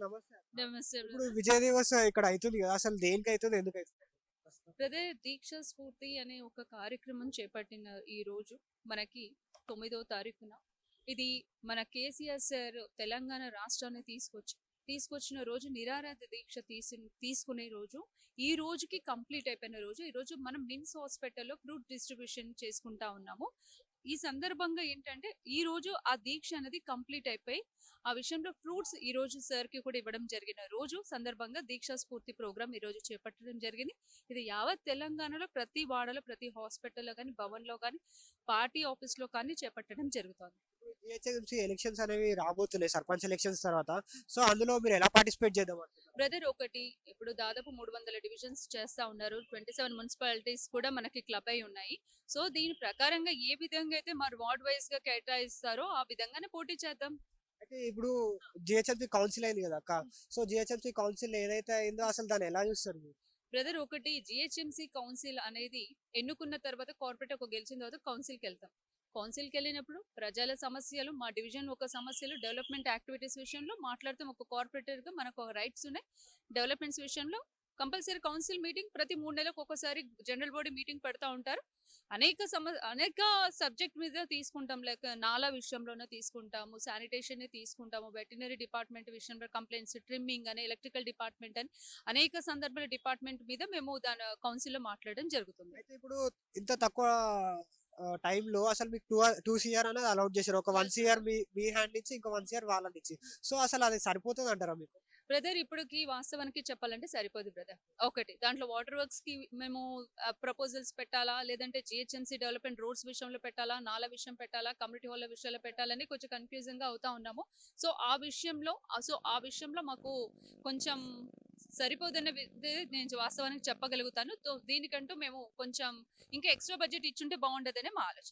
నమస్తే ఇప్పుడు విజయ దివస్ ఇక్కడ అవుతుంది కదా అసలు దేనికి అవుతుంది ఎందుకు అవుతుంది? దీక్ష స్ఫూర్తి అనే ఒక కార్యక్రమం చేపట్టిన ఈ రోజు మనకి తొమ్మిదో తారీఖున. ఇది మన కేసీఆర్ సార్ తెలంగాణ రాష్ట్రాన్ని తీసుకొచ్చి తీసుకొచ్చిన రోజు నిరారాధ దీక్ష తీసి తీసుకునే రోజు ఈ రోజుకి కంప్లీట్ అయిపోయిన రోజు. ఈ రోజు మనం నిమ్స్ హాస్పిటల్లో ఫ్రూట్ డిస్ట్రిబ్యూషన్ చేసుకుంటా ఉన్నాము. ఈ సందర్భంగా ఏంటంటే ఈ రోజు ఆ దీక్ష అనేది కంప్లీట్ అయిపోయి ఆ విషయంలో ఫ్రూట్స్ ఈ రోజు సార్కి కూడా ఇవ్వడం జరిగిన రోజు సందర్భంగా దీక్షా స్ఫూర్తి ప్రోగ్రామ్ ఈ రోజు చేపట్టడం జరిగింది. ఇది యావత్ తెలంగాణలో ప్రతి వాడలో ప్రతి హాస్పిటల్లో కానీ భవన్లో కానీ పార్టీ ఆఫీస్లో కానీ చేపట్టడం జరుగుతుంది. జిహెచ్ఎంసీ ఎలక్షన్స్ అనేవి రాబోతున్నాయి సర్పంచ్ ఎలక్షన్స్ తర్వాత. సో అందులో మీరు ఎలా పార్టిసిపేట్ చేద్దాం బ్రదర్ ఒకటి ఇప్పుడు దాదాపు మూడు వందల డివిజన్స్ చేస్తా ఉన్నారు. ట్వంటీ సెవెన్ మున్సిపాలిటీస్ కూడా మనకి క్లబ్ అయి ఉన్నాయి. సో దీని ప్రకారంగా ఏ విధంగా అయితే మరి వార్డ్ వైజ్గా కేటాయిస్తారో ఆ విధంగానే పోటీ చేద్దాం. అయితే ఇప్పుడు జిహెచ్ఎంసీ కౌన్సిల్ అయింది కదా అక్క. సో జిహెచ్ఎంసీ కౌన్సిల్ ఏదైతే అయిందో అసలు దాన్ని ఎలా చూస్తారు మీరు? బ్రదర్ ఒకటి జిహెచ్ఎంసీ కౌన్సిల్ అనేది ఎన్నుకున్న తర్వాత కార్పొరేట్ ఒక గెలిచిన తర్వాత కౌన్సిల్కి వెళ్తాం. కౌన్సిల్కి వెళ్ళినప్పుడు ప్రజల సమస్యలు మా డివిజన్ ఒక సమస్యలు డెవలప్మెంట్ యాక్టివిటీస్ విషయంలో మాట్లాడతాం ఒక కార్పొరేటర్గా మనకు ఒక రైట్స్ ఉన్నాయి. డెవలప్మెంట్స్ విషయంలో కంపల్సరీ కౌన్సిల్ మీటింగ్ ప్రతి మూడు నెలలకు ఒకసారి జనరల్ బాడీ మీటింగ్ పెడతా ఉంటారు. అనేక సమ అనేక సబ్జెక్ట్ మీద తీసుకుంటాం. లైక్ నాలా విషయంలోనే తీసుకుంటాము శానిటేషన్ తీసుకుంటాము వెటనరీ డిపార్ట్మెంట్ విషయంలో కంప్లైంట్స్ ట్రిమ్మింగ్ అని ఎలక్ట్రికల్ డిపార్ట్మెంట్ అని అనేక సందర్భాల డిపార్ట్మెంట్ మీద మేము దాని కౌన్సిల్లో మాట్లాడడం జరుగుతుంది. అయితే ఇప్పుడు ఇంత తక్కువ టైంలో అసలు మీకు టూ టూ సిఆర్ అనేది అలౌట్ చేశారు. ఒక వన్ సిఆర్ మీ మీ హ్యాండ్ నుంచి ఇంకో వన్ సిఆర్ వాళ్ళ నుంచి సో అసలు అది సరిపోతుంది అంటారా మీకు? బ్రదర్ ఇప్పటికి వాస్తవానికి చెప్పాలంటే సరిపోదు బ్రదర్ ఒకటి దాంట్లో వాటర్ వర్క్స్కి మేము ప్రపోజల్స్ పెట్టాలా? లేదంటే జిహెచ్ఎంసీ డెవలప్మెంట్ రోడ్స్ విషయంలో పెట్టాలా? నాల విషయం పెట్టాలా? కమ్యూనిటీ హాల్ విషయంలో పెట్టాలని కొంచెం కన్ఫ్యూజింగ్గా అవుతా ఉన్నాము. సో ఆ విషయంలో సో ఆ విషయంలో మాకు కొంచెం సరిపోదన్న వి- నేను వాస్తవానికి చెప్పగలుగుతాను. దీనికంటూ మేము కొంచెం ఇంకా ఎక్స్ట్రా బడ్జెట్ ఇచ్చుంటే బాగుండదనే మా ఆలోచన.